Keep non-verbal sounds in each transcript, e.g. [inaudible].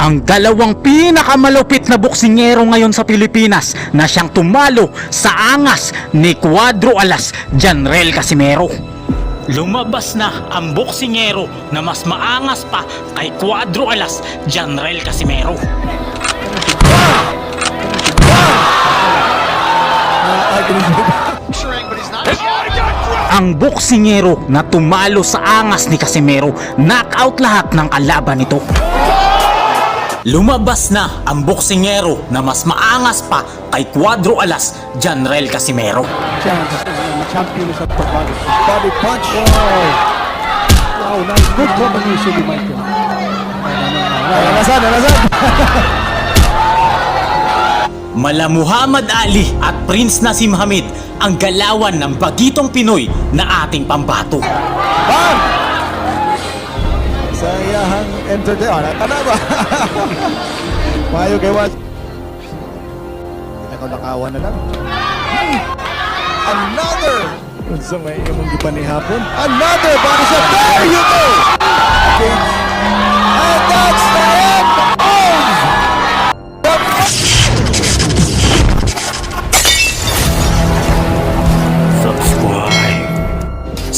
ang dalawang pinakamalupit na boksingero ngayon sa Pilipinas na siyang tumalo sa angas ni Cuadro Alas, Janrel Casimero. Lumabas na ang boksingero na mas maangas pa kay Cuadro Alas, Janrel Casimero. Ang boksingero na tumalo sa angas ni Casimero, knockout lahat ng kalaban nito. Lumabas na ang boksingero na mas maangas pa kay Cuadro Alas, Janrel Casimero. champion sa pagbalik. Body punch. Wow. Wow, nice. Combination ni Michael. Nalasan, nalasan. Mala Muhammad Ali at Prince Nasim Hamid ang galawan ng bagitong Pinoy na ating pambato. Bam! Sa iyahang entertain. Ah, tana ba? [laughs] Mayo kay Wat. Nakalakawan na lang. Another! Unsa may imong gipanihapon? Another body shot. There you go! Okay. And that's the end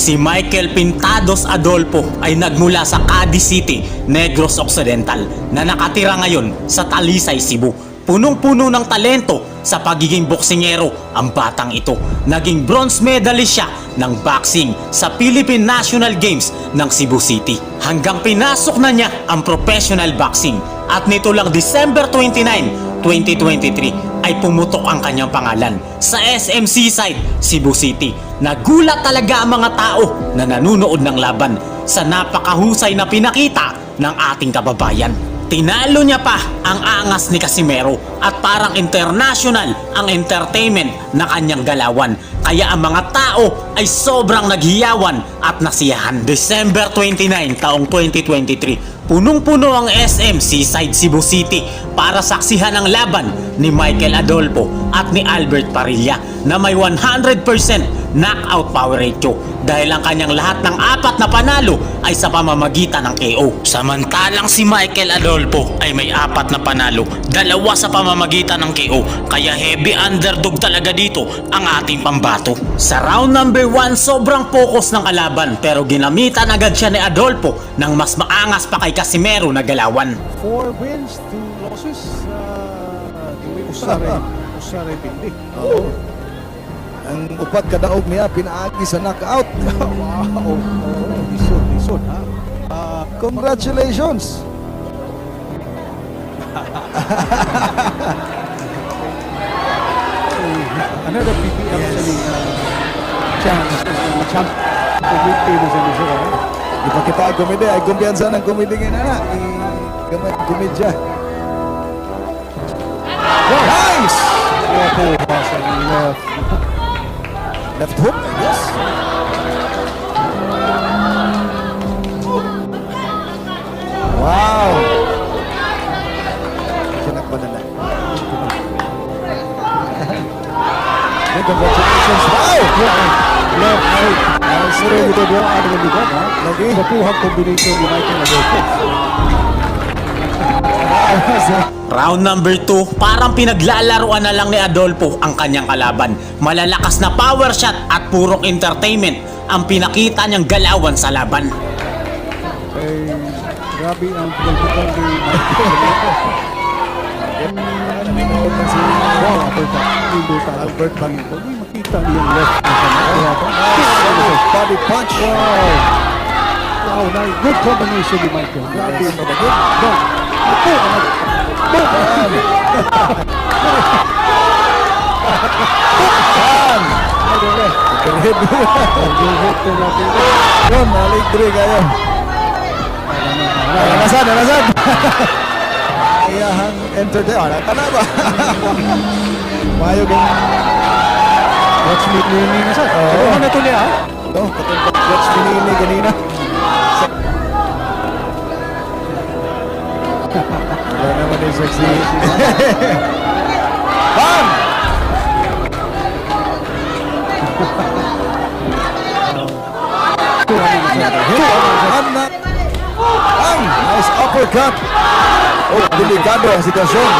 Si Michael Pintados Adolfo ay nagmula sa Cadiz City, Negros Occidental na nakatira ngayon sa Talisay, Cebu. Punong-puno ng talento sa pagiging boksingero ang batang ito. Naging bronze medalist siya ng boxing sa Philippine National Games ng Cebu City. Hanggang pinasok na niya ang professional boxing at nito lang December 29, 2023 ay pumutok ang kanyang pangalan sa SMC side Cebu City. Nagulat talaga ang mga tao na nanunood ng laban sa napakahusay na pinakita ng ating kababayan. Tinalo niya pa ang angas ni Casimero at parang international ang entertainment na kanyang galawan. Kaya ang mga tao ay sobrang naghiyawan at nasiyahan. December 29 taong 2023, punong-puno ang SM Seaside Cebu City para saksihan ang laban ni Michael Adolfo at ni Albert Parilla na may 100% knockout power ratio dahil ang kanyang lahat ng apat na panalo ay sa pamamagitan ng KO. Samantalang si Michael Adolfo ay may apat na panalo, dalawa sa pamamagitan ng KO kaya heavy underdog talaga dito ang ating pambato. Sa round number 1 sobrang focus ng kalaban pero ginamitan agad siya ni Adolfo ng mas maangas pa kay Casimero na galawan. Four wins, two losses. Uh, Dili usare, usare pindi. Oo. Ang upat kadaog niya pinaagi sa knockout. [laughs] Wow. Oh, lisod, lisod ha. Ah, Congratulations. [laughs] another PPL actually uh, chance. Uh, champ. Ang lisod ha. Di pa kita komedi, ay kumpiyansa ng komedi ngayon na. I kamay komedya. Nice! Wapo pa sa left. Left hook, I guess. Wow! Congratulations! Wow! Left, doon ang mga ligat ha. Lagi. Kapuhang combination ni Michael Adolfo. Round number 2, parang pinaglalaruan na lang ni Adolfo ang kanyang kalaban. Malalakas na power shot at purong entertainment ang pinakita niyang galawan sa laban. Eh, grabe ang pagkakutan ni Michael Adolfo. [laughs] Na si Wow, uppercut. Ka Albert Panito. Hindi makita niya left na sa mga body punch. Wow. Wow, nice. Good combination ni Michael. Grabe yung mabagod. Boom. Apo, ano? Boom. Perhid. Pag-hit ko natin. Yun, aligre kayo. Nalasan, nalasan. Iyahang entertain. [laughs] Ah, tana ba? Mayo kang... Watch me ni ni na sa. Oo. Ano na to niya? No, katulad watch pinili kanina. Wala naman yung sexy. [laughs] Bam! Two. Hit. Bam! Nice uppercut. Oh, delikado ang sitwasyon.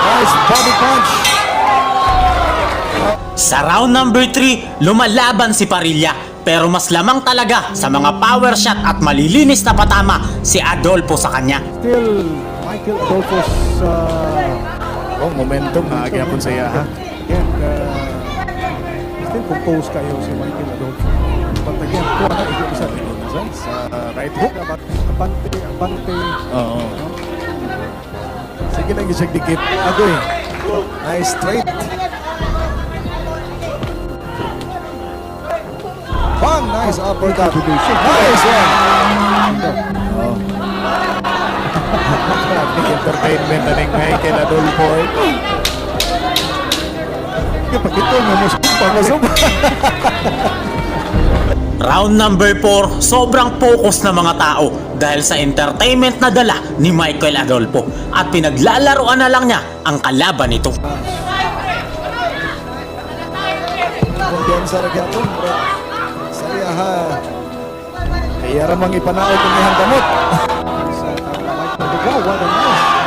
Nice body punch. Sa round number 3, lumalaban si Parilla pero mas lamang talaga sa mga power shot at malilinis na patama si Adolfo sa kanya. Still, Michael Adolfo's uh, Oh, momentum na agyapon sa iya ha. again, uh, still composed kayo si Michael Adolfo. But again, kuha na ito. Sa right hook. Dapat abante, abante. Oo. Sige lang isang dikit. Agoy. Nice straight. Bang! Nice uppercut. Nice one. Oh. Big entertainment na ning Michael Adolfo. eh. Kapag ito, mamusumpa, mamusumpa. Round number 4, sobrang focus na mga tao dahil sa entertainment na dala ni Michael Adolfo at pinaglalaroan na lang niya ang kalaban nito. Kumpiyansa na gyapon. bro. Saya ha. Kaya ramang ipanaod ng. Sa nice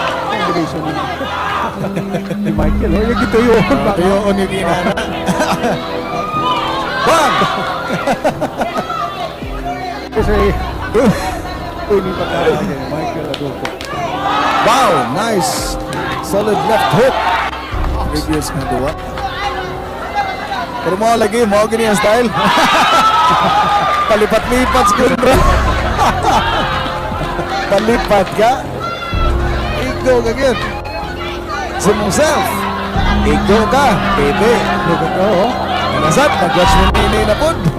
combination [laughs] ni, Michael. Oh, yung ito yun. Ito yung yung ginana. [laughs] Bang! Kasi, [laughs] uni pa tayo ni Michael Adolfo. Wow! Nice! Solid left hook. Previous nga duwa. Pero mo lagi, mo gini ang style. [laughs] Palipat-lipat siguro bro. [laughs] Palipat ka. Ikaw ka. Si himself. Ikaw ka, baby. Look at oh. Nasat, nag-watch mo nini na pod.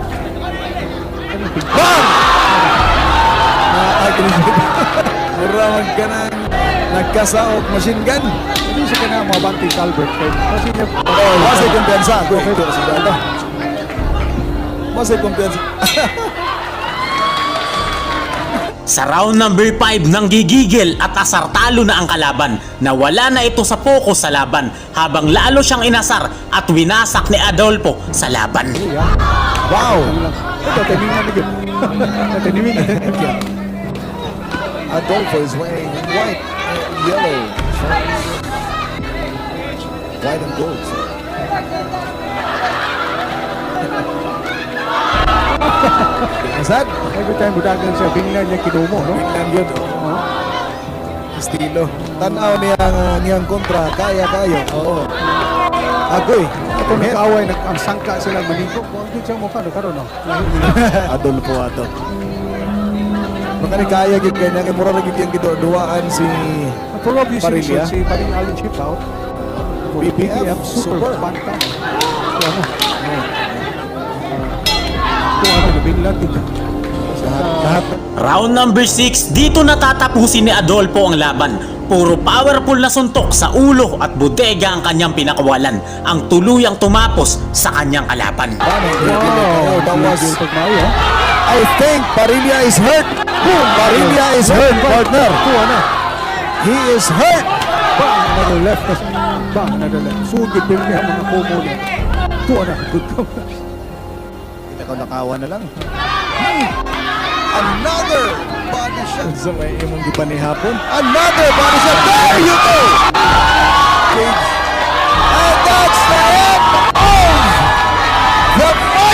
Nagkasaot machine gun. Hindi siya ka na mabanti Calvert. Kasi niya, Oh, masay kumpiyansa. Go, go, si Dada. Masay kumpiyansa. Sa round number 5 nang gigigil at asartalo na ang kalaban na wala na ito sa focus sa laban habang lalo siyang inasar at winasak ni Adolfo sa laban. Wow! [laughs] Adolfo is wearing white yellow shorts. White and gold. Nasad? [laughs] Every time budagan siya, binglan niya kinumo, no? Tingnan yun. Estilo. Tanaw niya ang niyang kontra. Kaya kayo. Oo. Agoy. Ito nag-away, nag ang sangka sila manigo. Kung hindi siya mukha, no? [laughs] Karoon, no? Adolfo ato. Baka ni kaya gid kay na kay mura lagi yung giduduaan si For obvious Parilla. reasons, si Paring Allen Chip out. BPF, super, super. ano? Ito lahat. Round number 6, dito natatapusin ni Adolfo ang laban. Puro powerful na suntok sa ulo at bodega ang kanyang pinakawalan. Ang tuluyang tumapos sa kanyang kalaban. Wow, that was? I think Parilla is hurt. Parilla is hurt, partner. Ito ano? He is hurt. Bang, another left. Bang, another left. Sugid din niya mga niya. Ito ano? Good ko. Kita ko nakawa na lang. Another body shot. Sa may imong giba ni hapon. Another body shot. There you go. Cage. And that's the end.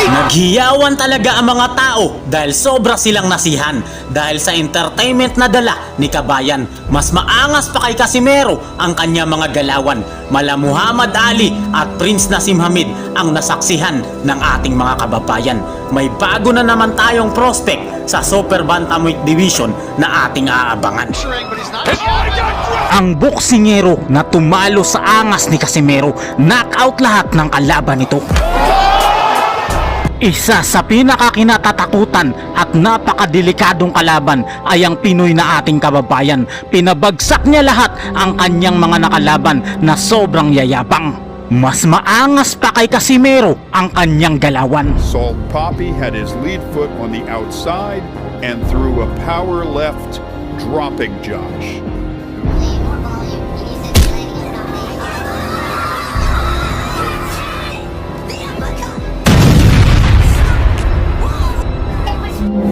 Naghiyawan talaga ang mga tao dahil sobra silang nasihan. Dahil sa entertainment na dala ni Kabayan, mas maangas pa kay Casimero ang kanya mga galawan. Mala Muhammad Ali at Prince Nasim Hamid ang nasaksihan ng ating mga kababayan. May bago na naman tayong prospect sa Super Bantamweight Division na ating aabangan. Ang boksingero na tumalo sa angas ni Casimero, knockout lahat ng kalaban nito. Isa sa pinakakinatatakutan at napakadelikadong kalaban ay ang Pinoy na ating kababayan. Pinabagsak niya lahat ang kanyang mga nakalaban na sobrang yayabang. Mas maangas pa kay Casimero ang kanyang galawan. Salt Poppy had his lead foot on the outside and threw a power left, dropping Josh.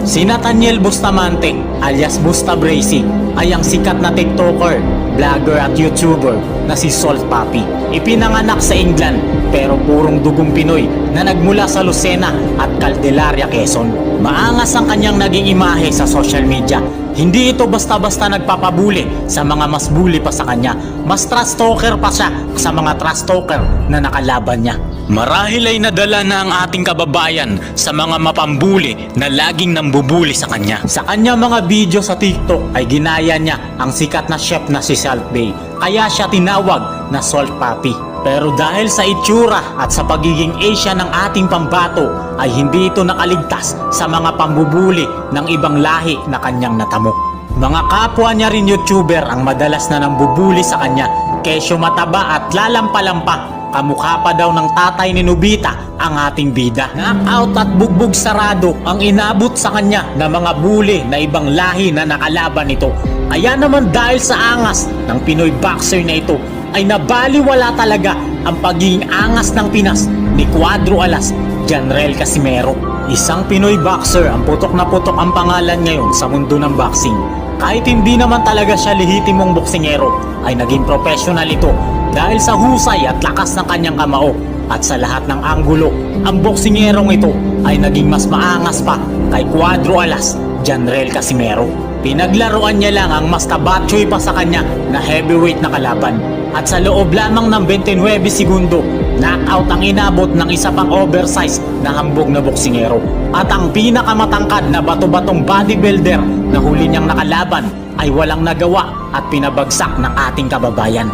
Si Nathaniel Bustamante alias Busta Bracing ay ang sikat na TikToker vlogger at YouTuber na si Salt Papi. Ipinanganak sa England pero purong dugong Pinoy na nagmula sa Lucena at Caldelaria, Quezon. Maangas ang kanyang naging imahe sa social media. Hindi ito basta-basta nagpapabuli sa mga mas bully pa sa kanya. Mas trust talker pa siya sa mga trust talker na nakalaban niya. Marahil ay nadala na ang ating kababayan sa mga mapambuli na laging nambubuli sa kanya. Sa kanya mga video sa TikTok ay ginaya niya ang sikat na chef na si Salt Bay. Kaya siya tinawag na Salt Papi. Pero dahil sa itsura at sa pagiging Asia ng ating pambato ay hindi ito nakaligtas sa mga pambubuli ng ibang lahi na kanyang natamo. Mga kapwa niya rin YouTuber ang madalas na nambubuli sa kanya kesyo mataba at lalampalampa Kamukha pa daw ng tatay ni Nobita ang ating bida. Knockout at bugbog sarado ang inabot sa kanya ng mga bully na ibang lahi na nakalaban nito. Kaya naman dahil sa angas ng Pinoy boxer na ito ay nabaliwala talaga ang pagiging angas ng Pinas ni Cuadro Alas, Janrel Casimero. Isang Pinoy boxer ang putok na putok ang pangalan ngayon sa mundo ng boxing. Kahit hindi naman talaga siya lehitimong boksingero, ay naging professional ito dahil sa husay at lakas ng kanyang kamao at sa lahat ng anggulo, ang boksingerong ito ay naging mas maangas pa kay Cuadro Alas, Janrel Casimero. Pinaglaruan niya lang ang mas tabatsoy pa sa kanya na heavyweight na kalaban. At sa loob lamang ng 29 segundo, knockout ang inabot ng isa pang oversize na hambog na boksingero. At ang pinakamatangkad na bato-batong bodybuilder na huli niyang nakalaban ay walang nagawa at pinabagsak ng ating kababayan.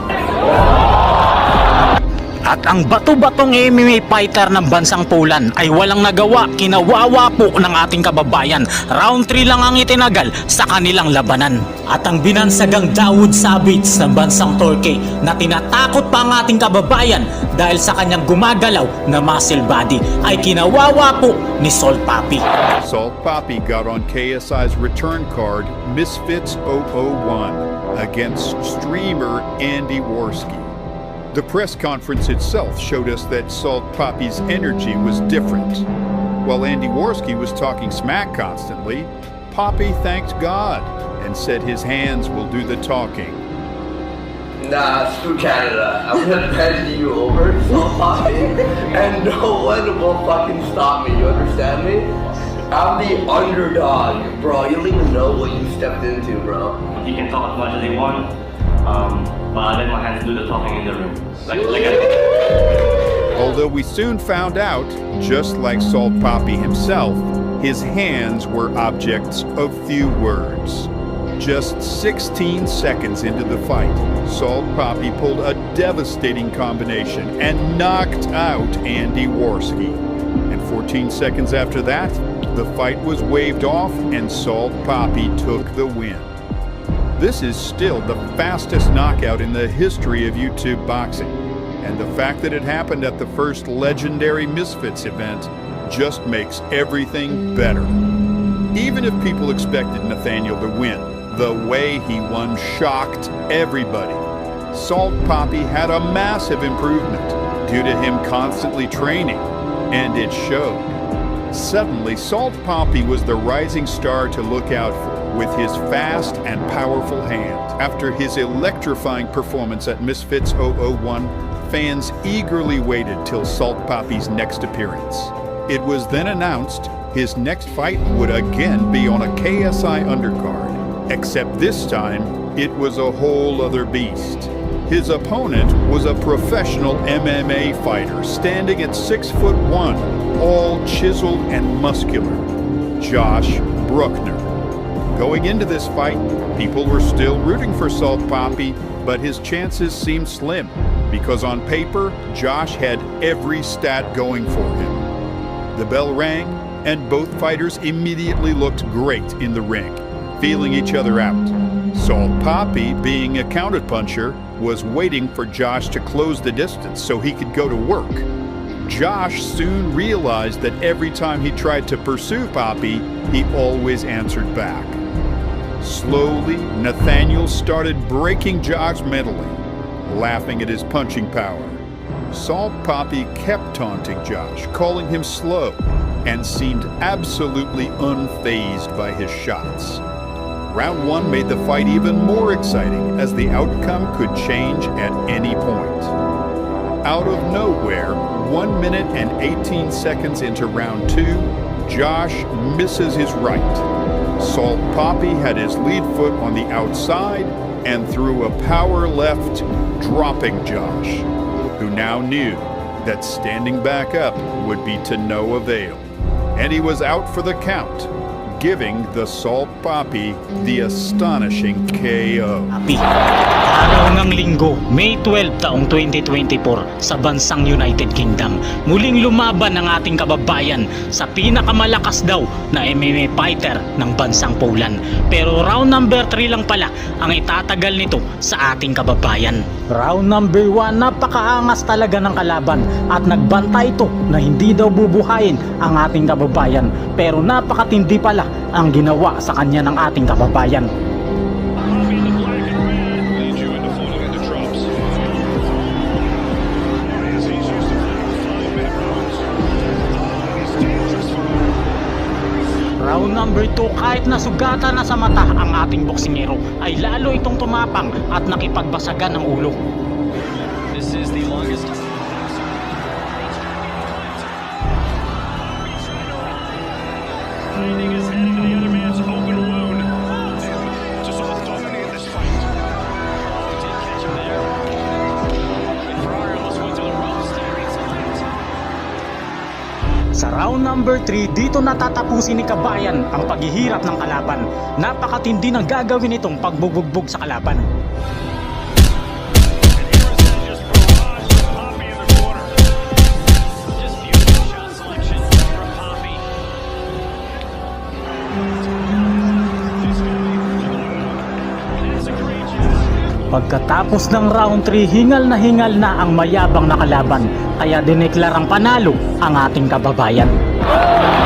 At ang bato-batong MMA fighter ng bansang Poland ay walang nagawa, kinawawa po ng ating kababayan. Round 3 lang ang itinagal sa kanilang labanan. At ang binansagang Dawood Savage ng bansang Turkey na tinatakot pa ang ating kababayan dahil sa kanyang gumagalaw na muscle body ay kinawawa po ni Sol Papi. Salt Poppy got on KSI's return card Misfits 001 against streamer Andy Worski. The press conference itself showed us that Salt Poppy's energy was different. While Andy Worski was talking smack constantly, Poppy thanked God and said his hands will do the talking. Nah, screw Canada. I'm gonna [laughs] bend you over, so fucking, and [laughs] no one will fucking stop me. You understand me? I'm the underdog, bro. You don't even know what you stepped into, bro. He can talk as much as he wants, um, but I let my hands do the talking in the ring. Like, like I, Although we soon found out, just like Salt Poppy himself, his hands were objects of few words. Just 16 seconds into the fight, Salt Poppy pulled a devastating combination and knocked out Andy Worski. And 14 seconds after that, the fight was waved off and Salt Poppy took the win. This is still the fastest knockout in the history of YouTube boxing. And the fact that it happened at the first legendary Misfits event just makes everything better. Even if people expected Nathaniel to win, the way he won shocked everybody. Salt Poppy had a massive improvement due to him constantly training, and it showed. Suddenly, Salt Poppy was the rising star to look out for with his fast and powerful hand. After his electrifying performance at Misfits 001, fans eagerly waited till Salt Poppy's next appearance. It was then announced his next fight would again be on a KSI undercard, except this time it was a whole other beast. His opponent was a professional MMA fighter standing at six foot one, all chiseled and muscular. Josh Bruckner. Going into this fight, people were still rooting for Salt Poppy, but his chances seemed slim because on paper, Josh had every stat going for him. The bell rang, and both fighters immediately looked great in the ring, feeling each other out. Salt Poppy, being a counterpuncher, was waiting for Josh to close the distance so he could go to work. Josh soon realized that every time he tried to pursue Poppy, he always answered back. Slowly, Nathaniel started breaking Josh mentally, laughing at his punching power. Salt Poppy kept taunting Josh, calling him slow, and seemed absolutely unfazed by his shots. Round one made the fight even more exciting as the outcome could change at any point. Out of nowhere, 1 minute and 18 seconds into round two, Josh misses his right. Salt Poppy had his lead foot on the outside and threw a power left, dropping Josh, who now knew that standing back up would be to no avail. And he was out for the count, giving the Salt Poppy the astonishing KO. Happy. Araw ng linggo, May 12 taong 2024 sa bansang United Kingdom. Muling lumaban ang ating kababayan sa pinakamalakas daw na MMA fighter ng bansang Poland. Pero round number 3 lang pala ang itatagal nito sa ating kababayan. Round number 1, napakaangas talaga ng kalaban at nagbanta ito na hindi daw bubuhayin ang ating kababayan. Pero napakatindi pala ang ginawa sa kanya ng ating kababayan. Round number 2, kahit nasugatan na sa mata ang ating boksingero, ay lalo itong tumapang at nakipagbasagan ng ulo. 3, dito natatapusin ni Kabayan ang paghihirap ng kalaban. Napakatindi ng gagawin itong pagbubugbog sa kalaban. Pagkatapos ng round 3, hingal na hingal na ang mayabang na kalaban, kaya dineklarang panalo ang ating kababayan.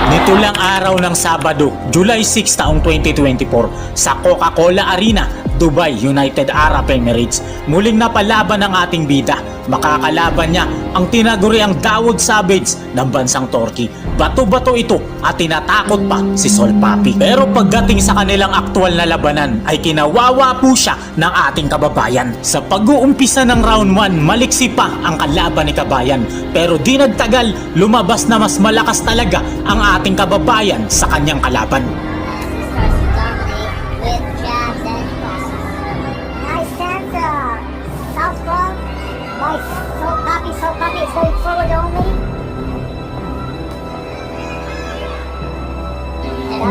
Nito lang araw ng Sabado, July 6 taong 2024 sa Coca-Cola Arena, Dubai, United Arab Emirates. Muling napalaban ng ating bida. Makakalaban niya ang tinaguriang Dawood Savage ng bansang Turkey. Bato-bato ito at tinatakot pa si Sol Papi. Pero pagdating sa kanilang aktual na labanan ay kinawawa po siya ng ating kababayan. Sa pag-uumpisa ng round 1, maliksi pa ang kalaban ni Kabayan. Pero di nagtagal, lumabas na mas malakas talaga ang ating kababayan sa kanyang kalaban. starts to dominate with jabs and crosses. Nice stance, uh, southpaw by so copy, so copy going forward only. Sa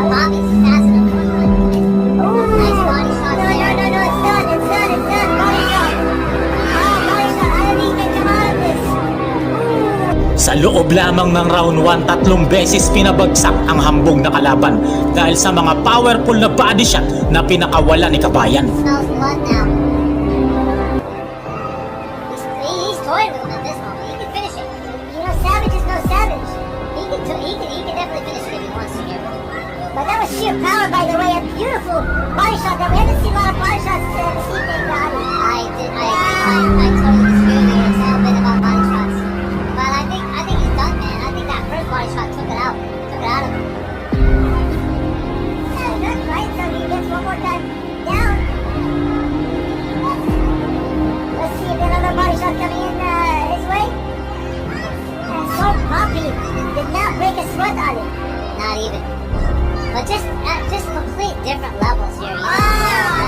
loob lamang ng round 1, tatlong beses pinabagsak ang hambog na kalaban dahil sa mga powerful na body shot na pinakawala ni Kabayan. Savage is no Savage. He can, he can, he can definitely finish it if he wants to. But that was sheer power, by the way. A beautiful body shot. That we haven't seen a lot of body shots uh, this evening. I did. I, I, I totally with you. A little bit about body shots. But I think, I think he's done, man. I think that first body shot took it out, took it out of him. Yeah, that's right. So he gets one more time down. Let's see if another body shot coming in uh, his way. And so Poppy did not break a sweat on it. Not even. But just at just complete different levels here. Oh.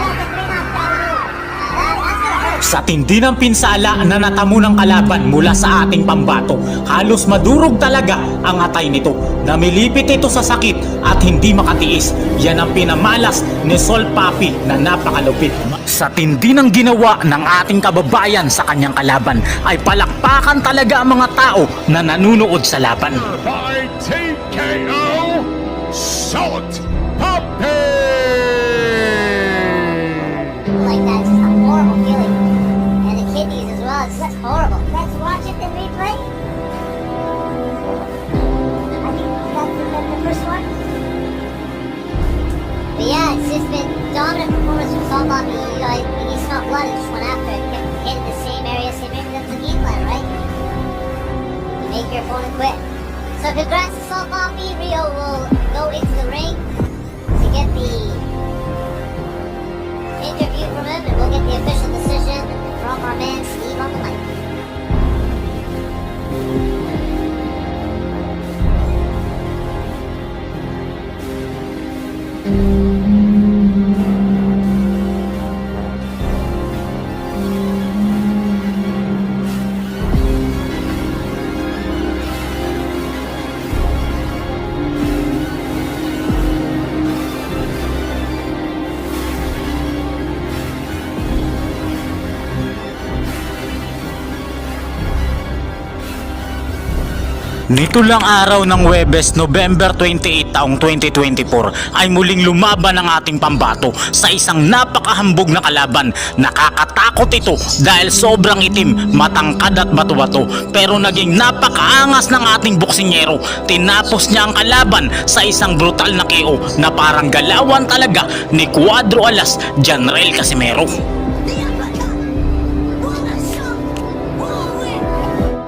Sa tindi ng pinsala na natamo ng kalaban mula sa ating pambato, halos madurog talaga ang atay nito. Namilipit ito sa sakit at hindi makatiis. Yan ang pinamalas ni Sol Papi na napakalupit. Sa tindi ng ginawa ng ating kababayan sa kanyang kalaban, ay palakpakan talaga ang mga tao na nanunood sa laban. By TKO, Salt Poppy! Like that's just a horrible feeling. And the kidneys as well. It's just horrible. Let's watch it in replay. I think that's the, the first one. But yeah, it's just been dominant performance from Salt Bobby. You know, he he smelled blood and just went after it. Kept hitting the same area, same area. That's the game plan, right? You make your opponent quit. So congrats to Salt Bobby. Rio will go into Nito lang araw ng Webes, November 28 taong 2024 ay muling lumaban ang ating pambato sa isang napakahambog na kalaban. Nakakatakot ito dahil sobrang itim, matangkad at bato-bato pero naging napakaangas ng ating boksingero. Tinapos niya ang kalaban sa isang brutal na KO na parang galawan talaga ni Cuadro Alas, Janrel Casimero.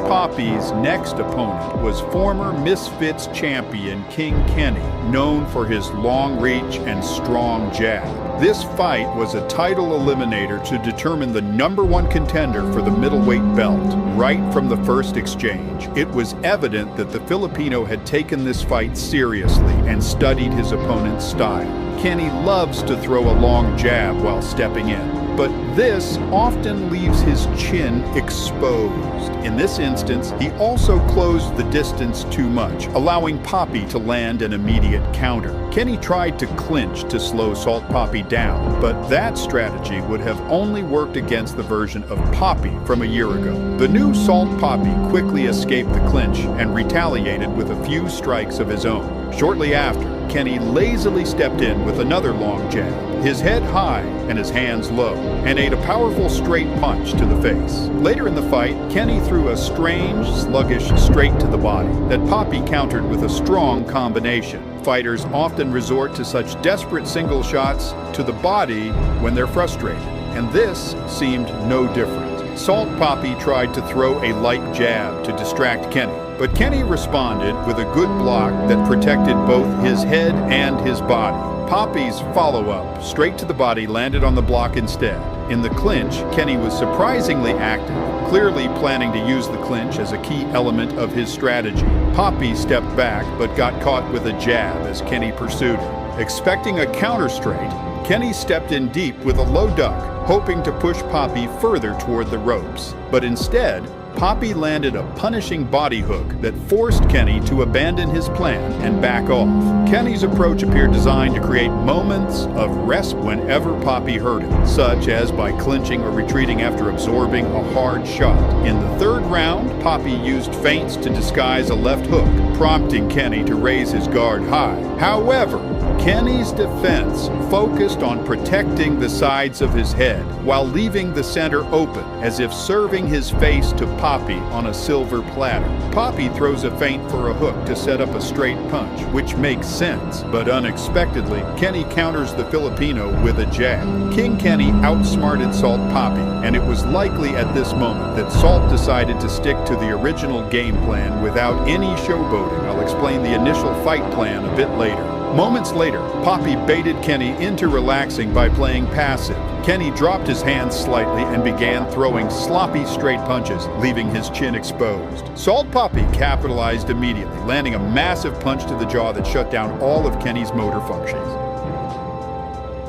Poppy's next opponent was former Misfits champion King Kenny, known for his long reach and strong jab. This fight was a title eliminator to determine the number one contender for the middleweight belt. Right from the first exchange, it was evident that the Filipino had taken this fight seriously and studied his opponent's style. Kenny loves to throw a long jab while stepping in, but this often leaves his chin exposed. In this instance, he also closed the distance too much, allowing Poppy to land an immediate counter. Kenny tried to clinch to slow Salt Poppy down, but that strategy would have only worked against the version of Poppy from a year ago. The new Salt Poppy quickly escaped the clinch and retaliated with a few strikes of his own. Shortly after, Kenny lazily stepped in with another long jab, his head high and his hands low, and ate a powerful straight punch to the face. Later in the fight, Kenny threw a strange, sluggish straight to the body that Poppy countered with a strong combination. Fighters often resort to such desperate single shots to the body when they're frustrated, and this seemed no different. Salt Poppy tried to throw a light jab to distract Kenny, but Kenny responded with a good block that protected both his head and his body. Poppy's follow up, straight to the body, landed on the block instead. In the clinch, Kenny was surprisingly active, clearly planning to use the clinch as a key element of his strategy. Poppy stepped back but got caught with a jab as Kenny pursued him. Expecting a counter straight, Kenny stepped in deep with a low duck, hoping to push Poppy further toward the ropes. But instead, Poppy landed a punishing body hook that forced Kenny to abandon his plan and back off. Kenny's approach appeared designed to create moments of rest whenever Poppy hurt him, such as by clinching or retreating after absorbing a hard shot. In the third round, Poppy used feints to disguise a left hook, prompting Kenny to raise his guard high. However, Kenny's defense focused on protecting the sides of his head while leaving the center open, as if serving his face to Poppy on a silver platter. Poppy throws a feint for a hook to set up a straight punch, which makes sense, but unexpectedly, Kenny counters the Filipino with a jab. King Kenny outsmarted Salt Poppy, and it was likely at this moment that Salt decided to stick to the original game plan without any showboating. I'll explain the initial fight plan a bit later. Moments later, Poppy baited Kenny into relaxing by playing passive. Kenny dropped his hands slightly and began throwing sloppy straight punches, leaving his chin exposed. Salt Poppy capitalized immediately, landing a massive punch to the jaw that shut down all of Kenny's motor functions.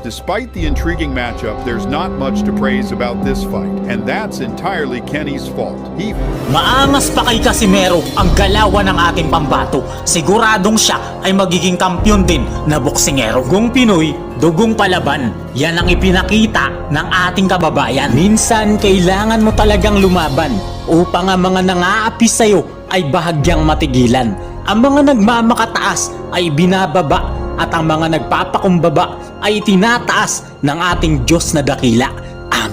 Despite the intriguing matchup, there's not much to praise about this fight, and that's entirely Kenny's fault. He Maangas pa kay Casimero ang galawan ng ating pambato. Siguradong siya ay magiging kampyon din na boksingero. Kung Pinoy, dugong palaban. Yan ang ipinakita ng ating kababayan. Minsan, kailangan mo talagang lumaban upang ang mga nangaapi sa'yo ay bahagyang matigilan. Ang mga nagmamakataas ay binababa at ang mga nagpapakumbaba ay tinataas ng ating Diyos na dakila.